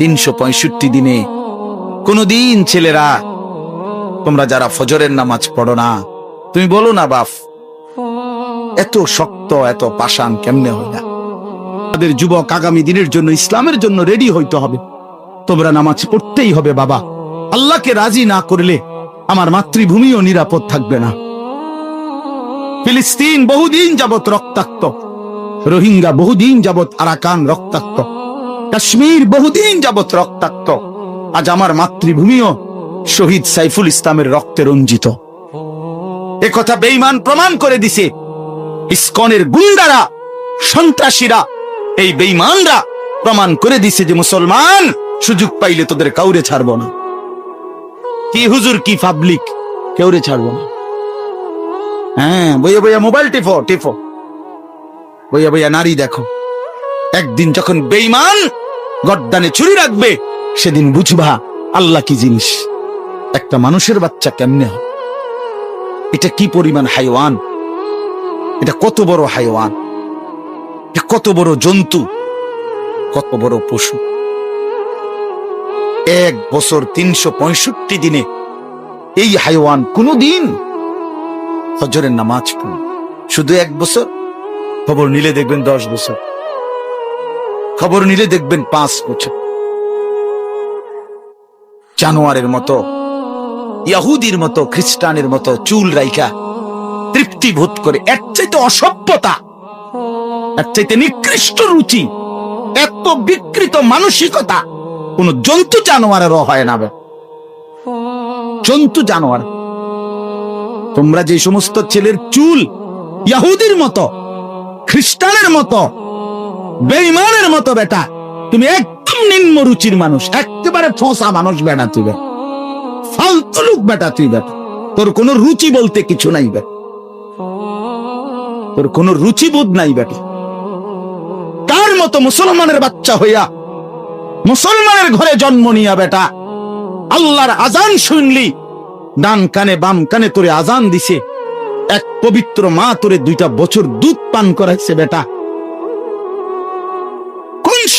তিনশো পঁয়ষট্টি দিনে। কোনদিন ছেলেরা, তোমরা যারা ফজরের নামাজ পড়ো না, তুমি বলো না, বাপ, এত শক্ত, এত পাষাণ কেমনে হয় না? তাদের যুবক আগামী দিনের জন্য, ইসলামের জন্য রেডি হইতে হবে। তোমরা নামাজ পড়তেই হবে, বাবা। আল্লাহকে রাজি না করলে আমার মাতৃভূমিও নিরাপদ থাকবে না। ফিলিস্তিন বহুদিন যাবত রক্তাক্ত। রোহিঙ্গা বহুদিন যাবত আরাকান রক্তাক্ত। কাশ্মীর বহুদিন যাবত রক্তাক্ত। আজ আমার মাতৃভূমিও শহীদ সাইফুল ইসলামের রক্তে রঞ্জিত। কথা বেঈমান প্রমাণ করে দিছে ইস্কনের গুন্ডারা, সন্ত্রাসীরা, এই বেইমানরা প্রমাণ করে দিছে যে মুসলমান সুযোগ পাইলে তোদের কাউরে ছাড়বো না। কি হুজুর, কি পাবলিক কেউরে ছাড়বো না। হ্যাঁ বইয়া বইয়া মোবাইল টিফো টিফো। বইয়া বইয়া নারী দেখো। একদিন যখন বেঈমান গদ্দানে চুরি রাখবে, সেদিন বুঝবা আল্লাহ কি জিনিস। একটা মানুষের বাচ্চা কেমনে হয় এটা কি পরিমাণ হাইওয়ান? এটা কত বড় হাইওয়ান? কত বড় জন্তু? কত বড় পশু? এক বছর তিনশো পঁয়ষট্টি দিনে এই হাইওয়ান কোনদিন হজরের নামাজ শুধু এক বছর? খবর নিলে দেখবেন দশ বছর। খবর নিলে দেখবেন পাঁচ বছর জানোয়ারের মতো, ইয়াহুদির মতো, খ্রিস্টানের মতো চুল রাইকা তৃপ্তি বোধ করে, এর চাইতে অসভ্যতা, এর চাইতে নিকৃষ্ট রুচি, এত বিকৃত মানসিকতা, কোন জন্তু জানোয়ারেরও হয় না। জন্তু জানোয়ার, তোমরা যে সমস্ত ছেলের চুল, ইয়াহুদির মতো, খ্রিস্টানের মতো বেইমানের মতো বেটা। তুমি একদম নিম্ন রুচির মানুষ, একেবারে ফসা মানুষ বেটা তুই বেটা ফালতু লোক বেটা তুই বেটা তোর কোনো রুচি বলতে কিছু নাই বেটা তোর কোনো রুচিবোধ নাই বেটা তার মতো মুসলমানের বাচ্চা হইয়া মুসলমানের ঘরে জন্ম নিয়া বেটা? আল্লাহর আজান শুনলি, ডান কানে বাম কানে তোরে আজান দিছে। এক পবিত্র মা তোরে দুইটা বছর দুধ পান করাইছে বেটা।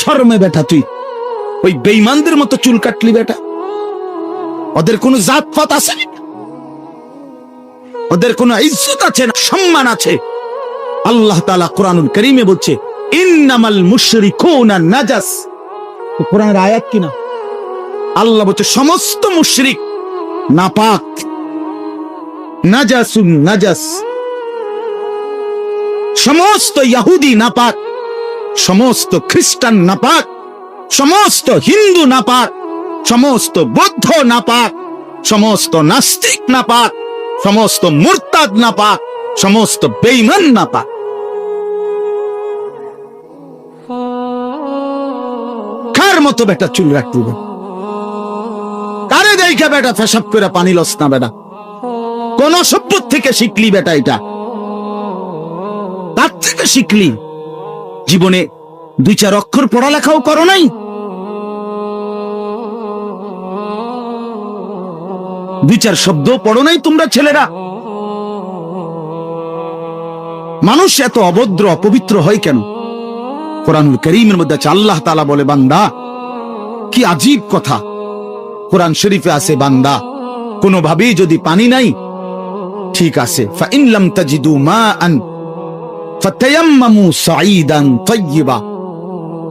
শর্মে বেটা তুই। ওই বেইমানদের মতো চুল কাটলি বেটা। ওদের কোনো জাত পাত আছে ওদের কোনো ইজ্জত আছে না সম্মান আছে? আল্লাহ তাআলা কোরআনুল করিমে বলছে, ইন্নামাল মুশরিকুনা নাজাস। কোরআনের আয়াত কিনা আল্লাহ বলছে, সমস্ত মুশরিক নাপাক। নাজাসুন নাজাস। সমস্ত ইহুদি নাপাক। সমস্ত খ্রিস্টান নাপাক, সমস্ত হিন্দু নাপাক, সমস্ত বৌদ্ধ নাপাক, সমস্ত নাস্তিক নাপাক, সমস্ত মুরতাদ নাপাক, সমস্ত বেঈমান নাপাক। কার মতো বেটা চুল রাখতে কারে দেখা বেটা ফেসাব করে পানি লস না বেটা? কোন সভ্য থেকে শিখলি বেটা এটা? তার থেকে শিখলি? জীবনে দুই চার অক্ষর পড়ালেখাও করো নাই? দুই চার শব্দ পড়ো নাই তোমরা ছেলেরা? মানুষ এত অভদ্র, অপবিত্র হয় কেন? কোরআনুল করিমের মধ্যে আছে, আল্লাহ তালা বলে, বান্দা, কি আজীব কথা। কোরআন শরীফে আছে, বান্দা, কোনোভাবেই যদি পানি নাই, ঠিক আছে। ফা ইনলাম তাজিদু মা আন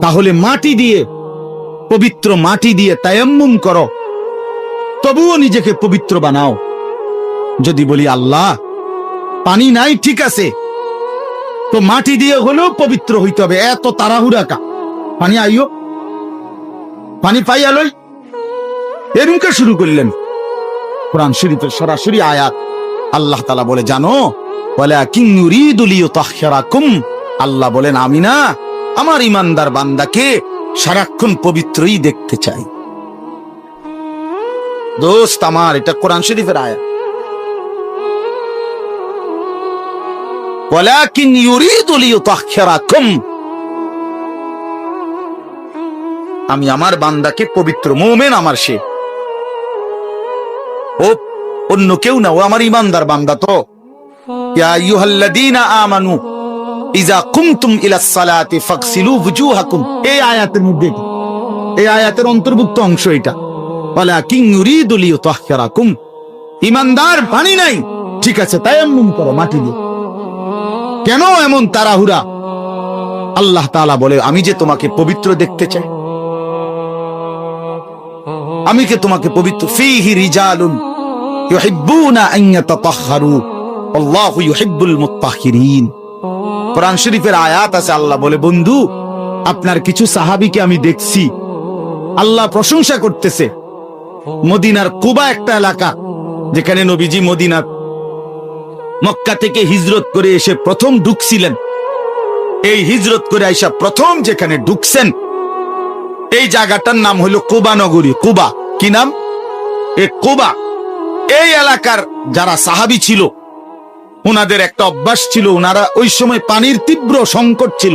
তাহলে মাটি দিয়ে, পবিত্র মাটি দিয়ে তায়াম্মুম করো। তবুও নিজেকে পবিত্র বানাও। যদি বলি, আল্লাহ, পানি নাই, ঠিক আছে। তো মাটি দিয়ে হলেও পবিত্র হইতে হবে। এত তাড়াহুড়া কা পানি আইও পানি পাই আলোই এরুমকে শুরু করলেন। কোরআন শরীফের সরাসরি আয়াত। আল্লাহ তালা বলে, জানো আল্লাহ বলেন আমি না আমার ইমানদার বান্দাকে সারাক্ষণ পবিত্রই দেখতে চাই দোস্ত আমার এটা কোরআন শরীফের আয়াত ولكن يريد ليطهركم আমি আমার বান্দাকে পবিত্র মোমেন আমার সে ও অন্য কেউ না ও আমার ইমানদার বান্দা তো পানি নাই। ঠিক আছে করো মাটি দিয়ে। কেন এমন তাড়াহুড়া? আল্লাহ বলে, আমি যে তোমাকে পবিত্র দেখতে চাই। আমি কে তোমাকে পবিত্র ফিহি রিজালুন ইউহিব্বুনা কোরআন শরীফের আয়াত আছে, আল্লাহ বলে, বন্ধু, আপনার কিছু সাহাবীকে আমি দেখছি। আল্লাহ প্রশংসা করতেছে। মদিনার কুবা একটা এলাকা, যেখানে নবীজি মদিনার মক্কা থেকে হিজরত করে এসে প্রথম ঢুকছিলেন। এই হিজরত করে আইসা প্রথম যেখানে ঢুকছেন, এই জায়গাটার নাম হলো কুবা নগরী। কুবা, কি নাম? এ কুবা। এই এলাকার যারা সাহাবি ছিল ওনাদের একটা অভ্যাস ছিল ওনারা ওই সময় পানির তীব্র সংকট ছিল।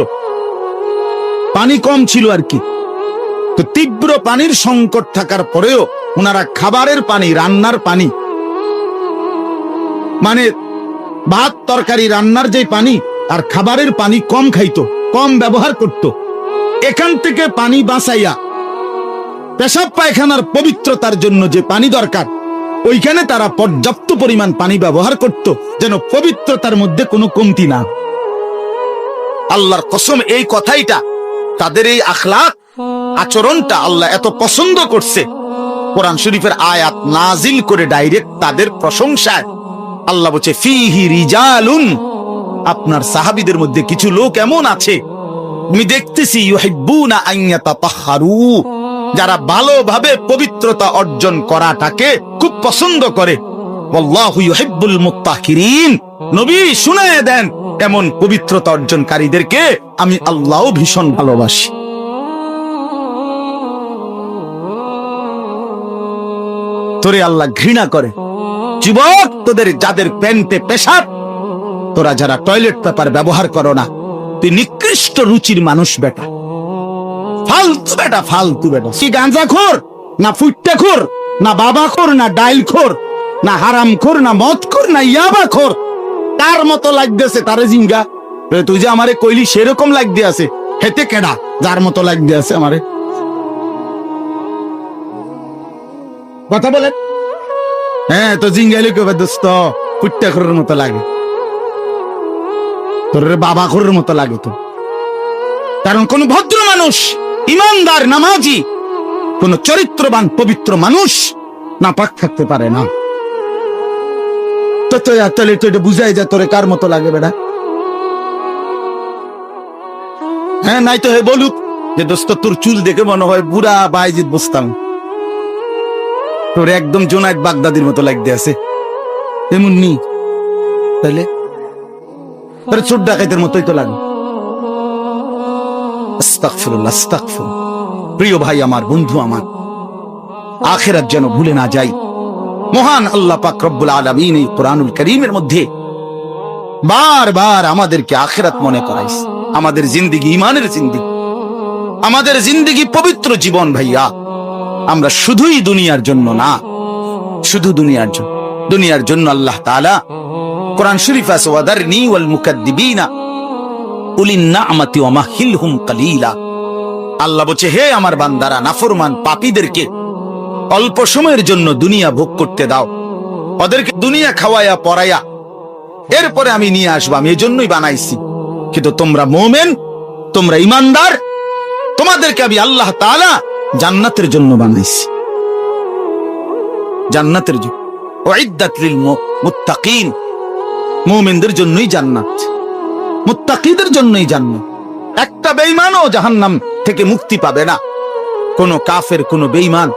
পানি কম ছিল আর কি। তো তীব্র পানির সংকট থাকার পরেও ওনারা খাবারের পানি, রান্নার পানি মানে ভাত, তরকারি, রান্নার যে পানি, আর খাবারের পানি কম খাইতো, কম ব্যবহার করত। এখান থেকে পানি বাঁচাইয়া, পেশাব পায়খানার পবিত্রতার জন্য যে পানি দরকার ওইখানে তারা পর্যাপ্ত পরিমাণ পানি ব্যবহার করত, যেন পবিত্রতার মধ্যে কোনো কমতি না। আল্লাহর কসম, এই কথাইটা তাদের এই আখলাক, আচরণটা আল্লাহ এত পছন্দ করছে। কোরআন শরীফের আয়াত নাজিল করে ডাইরেক্ট তাদের প্রশংসায় আল্লাহ বলছে, ফিহি রিজালুন আপনার সাহাবিদের মধ্যে কিছু লোক এমন আছে, আমি দেখতেছি ইউহিব্বুনা আন ইয়াতাতাহহারু যারা ভালোভাবে পবিত্রতা অর্জন করাটাকে খুব পছন্দ করে। নবী শুনায়ে দেন, এমন পবিত্রতা অর্জনকারীদেরকে আমি ভীষণ ভালোবাসি। তোরে আল্লাহ ঘৃণা করে। যুবক, তোদের যাদের প্যান্টে পেশাব, তোরা যারা টয়লেট পেপার ব্যবহার করো না, তুই নিকৃষ্ট রুচির মানুষ বেটা। ফালতু বেটা ফালতু বেটা। কি গাঁজা খোর, না ফুটটা খোর, না বাবা খোর, না ডাইল খোর, না হারাম খোর, না মদ খোর, না ইয়াবা খোর। তার মতো লাগতেছে, তারে জিঙ্গা। তুই যে আমারে কইলি সেরকম লাগতে আছে, হেতে কেডা? যার মতো লাগতে আছে আমারে। কথা বলেন। হ্যাঁ তো জিঙ্গাইলে কবে দোস্ত ফুটটা খোরের মতো লাগে। তোর বাবা খোরের মতো লাগে তো। কারণ কোন ভদ্র মানুষ ইমানদার নামাজি, কোন চরিত্রবান পবিত্র মানুষ না পাক থাকতে পারে না। তো তাহলে তো এটা বুঝাই যায় তোরে কার মতো লাগে বেটা? হ্যাঁ নাই তো হে বলুক যে দোস্ত, তোর চুল দেখে মনে হয় বুড়া বাইজিৎ বসতাম তোর একদম জোনায়েত বাগদাদির মতো লাগতে আছে। এমন নি তাহলে তোর চোর ডাকাইতের মতোই তো লাগে। প্রিয় ভাই, আমার বন্ধু, আমার। আখেরাত যেন ভুলে না যাই। মহান আল্লাহ পাক রব্বুল আলামিন এই কোরআনুল করিমের মধ্যে বারবার আমাদেরকে আখেরাত মনে করাইস আমাদের জিন্দিগি ইমানের জিন্দিগি। আমাদের জিন্দিগি পবিত্র জীবন, ভাইয়া। আমরা শুধুই দুনিয়ার জন্য না, শুধু দুনিয়ার জন্য। দুনিয়ার জন্য আল্লাহ তাআলা কোরআন শরীফ আছে ওয়াদারনি ওয়াল মুকাদ্দিবিনা। আল্লাহ বলছে, হে আমার বান্দারা, নাফরমান পাপীদেরকে অল্প সময়ের জন্য দুনিয়া ভোগ করতে দাও। ওদেরকে দুনিয়া খাওয়ায়া পড়ায়া এরপরে আমি নিয়ে আসব, আমি এই জন্যই বানাইছি। কিন্তু তোমরা মোমেন, তোমরা ইমানদার, তোমাদেরকে আমি আল্লাহ তাআলা জান্নাতের জন্য বানাইছি। জান্নাতের জন্য। মুত্তাকিন, মুমিনদের জন্যই জান্নাত। মুত্তাকিদের জন্যই জান্নাত একটা বেঈমানও জাহান্নাম থেকে মুক্তি পাবে না। কোন কাফের, কোন বেঈমান,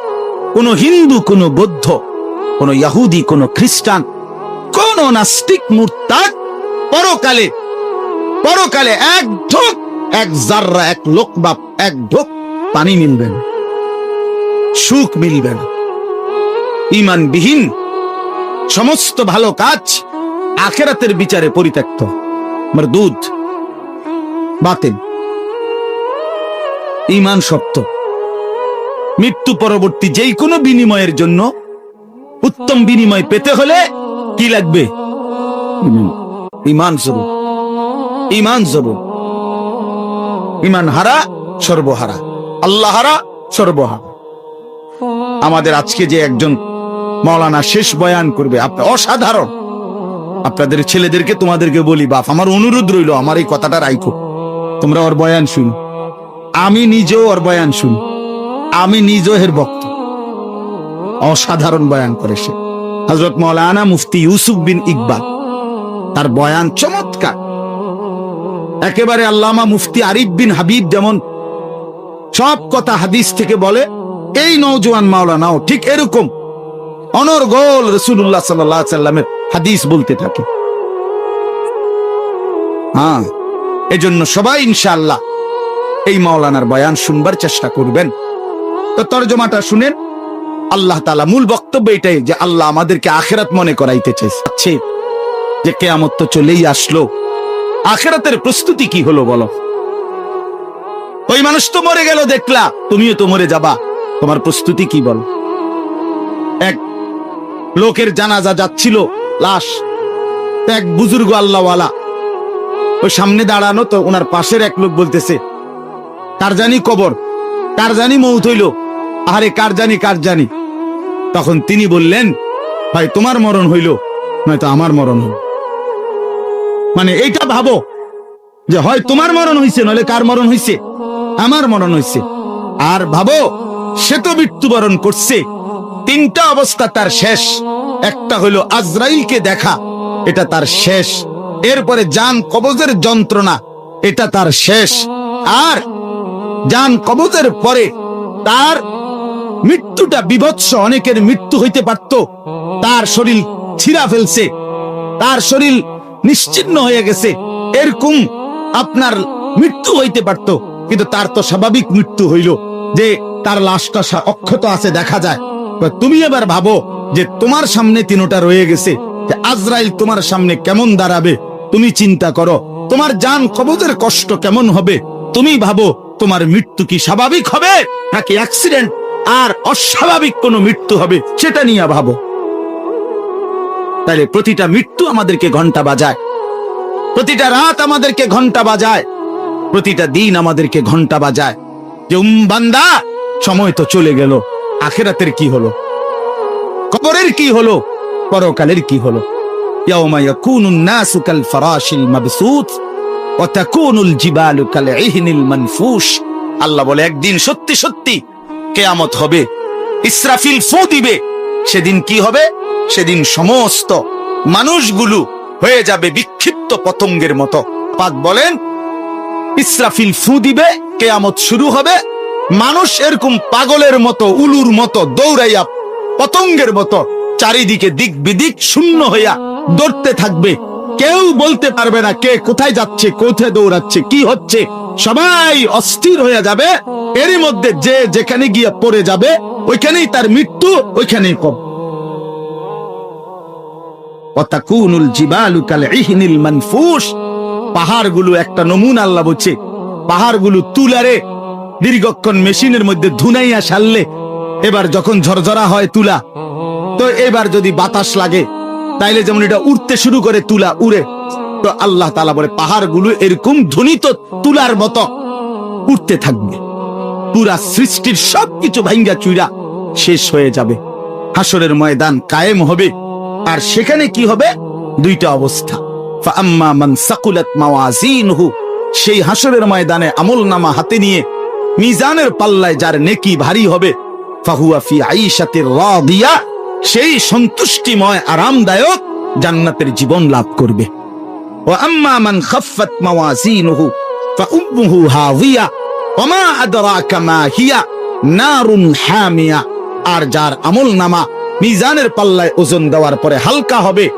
কোন হিন্দু, কোন বৌদ্ধ, কোন ইহুদি, কোন খ্রিস্টান, কোন নাস্তিক, মুরতাদ, পরকালে পরকালে এক ঢোক, এক জাররা, এক লোক বা এক ঢোক পানি মিলবে না, সুখ মিলবে না। ইমানবিহীন সমস্ত ভালো কাজ আখেরাতের বিচারে পরিত্যক্ত। দুধ। বাতিল। ইমান সত্য মৃত্যু পরবর্তী যেই কোনো বিনিময়ের জন্য উত্তম বিনিময় পেতে হলে কি লাগবে। ইমান জরুর। ইমান জরুর। ইমান হারা, সর্বহারা। আল্লাহ হারা, সর্বহারা। আমাদের আজকে যে একজন মৌলানা শেষ বয়ান করবে, আপনি অসাধারণ। আপনাদের ছেলেদেরকে তোমাদেরকে বলি, বাপ, আমার অনুরোধ রইল, আমার এই কথাটা রাইখো। তোমরা ওর বয়ান শুন। আমি নিজেও ওর বয়ান শুন। আমি নিজেও এর ভক্ত। অসাধারণ বয়ান করে সে। হজরত মৌলানা মুফতি ইউসুফ বিন ইকবাল, তার বয়ান চমৎকার। একেবারে আল্লামা মুফতি আরিফ বিন হাবিব যেমন সব কথা হাদিস থেকে বলে, এই নৌজওয়ান মাওলানাও ঠিক এরকম। অনর্গল রসুল্লাহ সাল্লাহ সাল্লামের হাদিস বলতে থাকে। হ্যাঁ এজন্য সবাই ইনশাআল্লাহ এই মাওলানার বয়ান শুনবার চেষ্টা করবেন। তো তর্জমাটা শুনেন, আল্লাহ তালা মূল বক্তব্য এটাই যে আল্লাহ আমাদেরকে আখেরাত মনে করাইতে চাইছে যে কেয়ামত তো চলেই আসলো। আখেরাতের প্রস্তুতি কি হলো বলো? ওই মানুষ তো মরে গেল, দেখলা, তুমিও তো মরে যাবা। তোমার প্রস্তুতি কি বল? এক, লোকের জানাজা যাচ্ছিল লাশ। এক বুজুর্গ আল্লাহওয়ালা। ওই সামনে দাঁড়ানো তো ওনার পাশের এক লোক বলতেছে, কার জানি কবর? কার জানি মৌত হইল? আরে কার জানি কার জানি? তখন তিনি বললেন, ভাই, তোমার মরণ হইল, নয়তো আমার মরণ হইল। মানে এইটা ভাবো, যে হয় তোমার মরণ হইছে নলে কার মরণ হইছে? আমার মরণ হইছে। আর ভাবো, সে তো মৃত্যুবরণ করছে, তিনটা অবস্থা তার শেষ। একটা হইল আজরাইলকে দেখা, এটা তার শেষ। এরপরে জান কবজের যন্ত্রণা, এটা তার শেষ। আর জান কবজের পরে তার মৃত্যুটা বিভৎস, অনেকের মৃত্যু হইতে পারত। তার শরীর ছিঁড়া ফেলছে, তার শরীর নিশ্চিন্ন হয়ে গেছে। এরকম আপনার মৃত্যু হইতে পারত, কিন্তু তার তো স্বাভাবিক মৃত্যু হইল যে তার লাশটা অক্ষত আছে, দেখা যায়। তুমি এবার ভাবো যে তোমার সামনে তিনোটা রয়ে গেছে আজরাইল তোমার সামনে কেমন দাঁড়াবে, তুমি চিন্তা করো, তোমার জান কবজের কষ্ট কেমন হবে, তুমি ভাবো তোমার মৃত্যু কি স্বাভাবিক হবে, নাকি অ্যাক্সিডেন্ট আর অস্বাভাবিক কোনো মৃত্যু হবে, সেটা নিয়ে ভাবো। তাহলে প্রতিটা মৃত্যু আমাদেরকে ঘণ্টা বাজায়, প্রতিটা রাত আমাদেরকে ঘণ্টা বাজায়, প্রতিটা দিন আমাদেরকে ঘণ্টা বাজায়। যে উম বান্দা, সময় তো চলে গেল, আখেরাতের কি হলো? কবরের কি হলো পরকালের কি হলো يوم يكون الناس كالفراش المبثوث وتكون الجبال كالعهن المنفوش আল্লাহ বলে একদিন সত্যি সত্যি কেয়ামত হবে ইসরাফিল ফু দিবে সেদিন কি হবে সেদিন সমস্ত মানুষগুলো হয়ে যাবে বিক্ষিপ্ত পতঙ্গের মতো পাক বলেন ইসরাফিল ফু দিবে কেয়ামত শুরু হবে মানুষ এরকম পাগলের মতো উলুর মতো দৌড়াইয়া পতঙ্গের মতো। চারিদিকে দিক বিদিক শূন্য হইয়া দৌড়তে থাকবে। কেউ বলতে পারবে না কে কোথায় যাচ্ছে, কোথায় দৌড়াচ্ছে, কি হচ্ছে। সবাই অস্থির হয়ে যাবে। এরই মধ্যে যে যেখানে গিয়ে পড়ে যাবে, ওইখানেই তার মৃত্যু, ওইখানেই মানফুস পাহাড়গুলো একটা নমুনা আল্লাহ বলছে। পাহাড়গুলো তুলারে, দীর্ঘক্ষণ মেশিনের মধ্যে ধুনাইয়া সারলে এবার যখন ঝরঝরা হয় তুলা, তো এবার যদি বাতাস লাগে, তাইলে যেমন এটা উড়তে শুরু করে তুলা উড়ে, তো আল্লাহ তালা বলে, পাহাড়গুলো এরকম ধ্বনিত তুলার মতো উঠতে থাকবে। পুরা সৃষ্টির সবকিছু ভাঙ্গা চুইরা শেষ হয়ে যাবে। হাসরের ময়দান কায়েম হবে। আর সেখানে কি হবে? দুইটা অবস্থা। সেই হাসরের ময়দানে আমল নামা হাতে নিয়ে মিজানের পাল্লায় যার নেকি ভারী হবে সেই সন্তুষ্টিময়, আরামদায়ক জান্নাতের জীবন লাভ করবে। ও আর যার আমল নামা মিজানের পাল্লায় ওজন দেওয়ার পরে হালকা হবে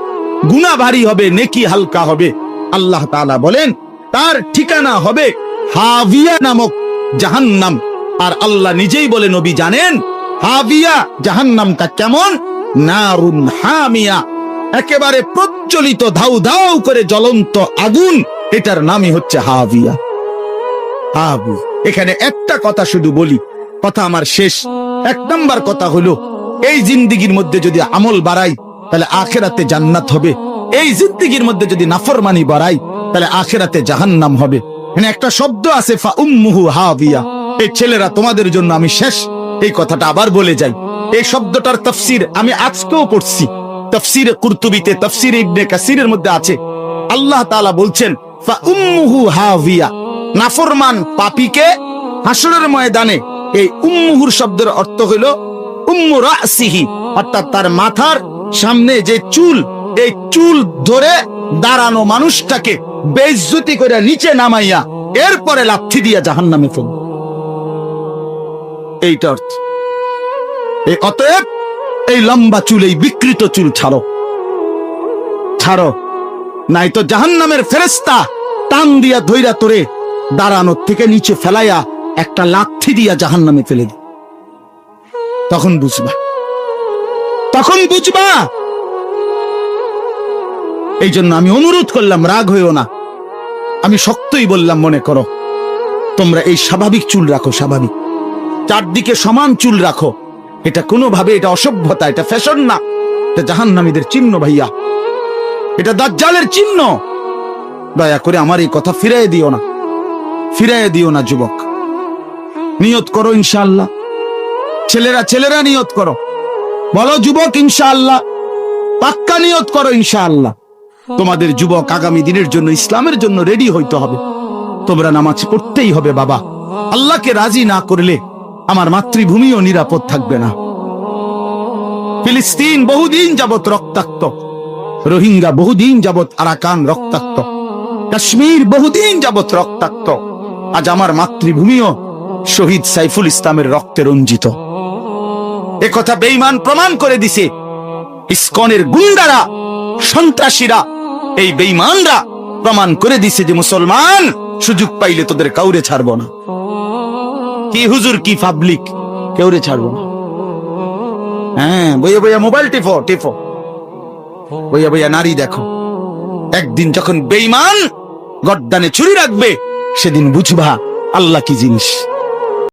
গুণা ভারী হবে, নেকি হালকা হবে। আল্লাহ তাআলা বলেন, তার ঠিকানা হবে হাভিয়া নামক জাহান্নাম। আর আল্লাহ নিজেই বলে, নবী জানেন হাভিয়া জাহান্নামটা কেমন? নারুন হামিয়া। একেবারে প্রজ্বলিত ধাউ ধাউ করে জ্বলন্ত আগুন, এটার নামই হচ্ছে হাভিয়া হাবু এখানে একটা কথা শুধু বলি, কথা আমার শেষ। এক নাম্বার কথা হলো, এই জিন্দিগির মধ্যে যদি আমল বাড়াই, তাহলে আখেরাতে জান্নাত হবে। এই জিন্দিগির মধ্যে যদি নাফরমানি বাড়াই, তাহলে আখেরাতে জাহান্নাম হবে। এখানে একটা শব্দ আছে ফা উম্মুহু হাবিয়া। এই ছেলেরা তোমাদের জন্য আমি শেষ। এই কথাটা আবার বলে যাই। এই শব্দটার তফসির আমি আজকেও পড়ছি। তফসিরে কুরতুবিতে, তফসিরে ইবনে কাসিরের মধ্যে আছে। আল্লাহ তাআলা বলছেন নাফরমান পাপীকে হাসরের ময়দানে এই উম্মুহুর শব্দের অর্থ হইল অর্থাৎ তার মাথার সামনে যে চুল, এই চুল ধরে দাঁড়ানো মানুষটাকে বেইজ্জতি করে নিচে নামাইয়া এরপরে লাথি দিয়া জাহান্নামে ফেলবে। এইটা অর্থ এই অতএব এই লম্বা চুল, এই বিকৃত চুল ছাড়ো। ছাড়ো। নাই তো জাহান্নামের ফেরেস্তা টান দিয়া ধইরা তোরে দাঁড়ানোর থেকে নিচে ফেলাইয়া একটা লাথি দিয়া জাহান্নামে ফেলে দি। তখন বুঝবা। তখন বুঝবা। এই জন্য আমি অনুরোধ করলাম, রাগ হইও না। আমি শক্তই বললাম, মনে করো, তোমরা এই স্বাভাবিক চুল রাখো, স্বাভাবিক। চারদিকে সমান চুল রাখো। এটা কোনোভাবে এটা অসভ্যতা, এটা ফ্যাশন না। এটা জাহান্নামীদের চিহ্ন ভাইয়া। এটা দাজ্জালের চিহ্ন। দয়া করে আমার এই কথা ফিরাই দিও না। ফিরাই দিও না, যুবক। নিয়ত করো, ইনশাআল্লাহ। ছেলেরা ছেলেরা নিয়ত করো। বলো, যুবক, ইনশাআল্লাহ। পাক্কা নিয়ত করো, ইনশাআল্লাহ। তোমাদের যুবক আগামী দিনের জন্য, ইসলামের জন্য রেডি হইতে হবে। তোমরা নামাজ পড়তেই হবে, বাবা। আল্লাহকে রাজি না করলে আমার মাতৃভূমিও নিরাপদ থাকবে না। ফিলিস্তিন বহুদিন যাবত রক্তাক্ত। রোহিঙ্গা বহুদিন যাবত আরাকান রক্তাক্ত। কাশ্মীর বহুদিন যাবত রক্তাক্ত। আজ আমার মাতৃভূমিও শহীদ সাইফুল ইসলামের রক্তে রঞ্জিত। কথা বেঈমান প্রমাণ করে দিছে ইসকনের গুন্ডারা, সন্ত্রাসীরা, এই বেঈমানরা প্রমাণ করে দিছে যে মুসলমান সুযোগ পাইলে তোদের কাউরে ছাড়ব না। কি হুজুর, কি পাবলিক কেউরে ছাড়বো না। হ্যাঁ বইয়া বইয়া মোবাইল টিফো টিফো বইয়া বইয়া নারী দেখো। একদিন যখন বেইমান গড্ডানে ছুরি রাখবে, সেদিন বুঝবা আল্লাহ কি জিনিস।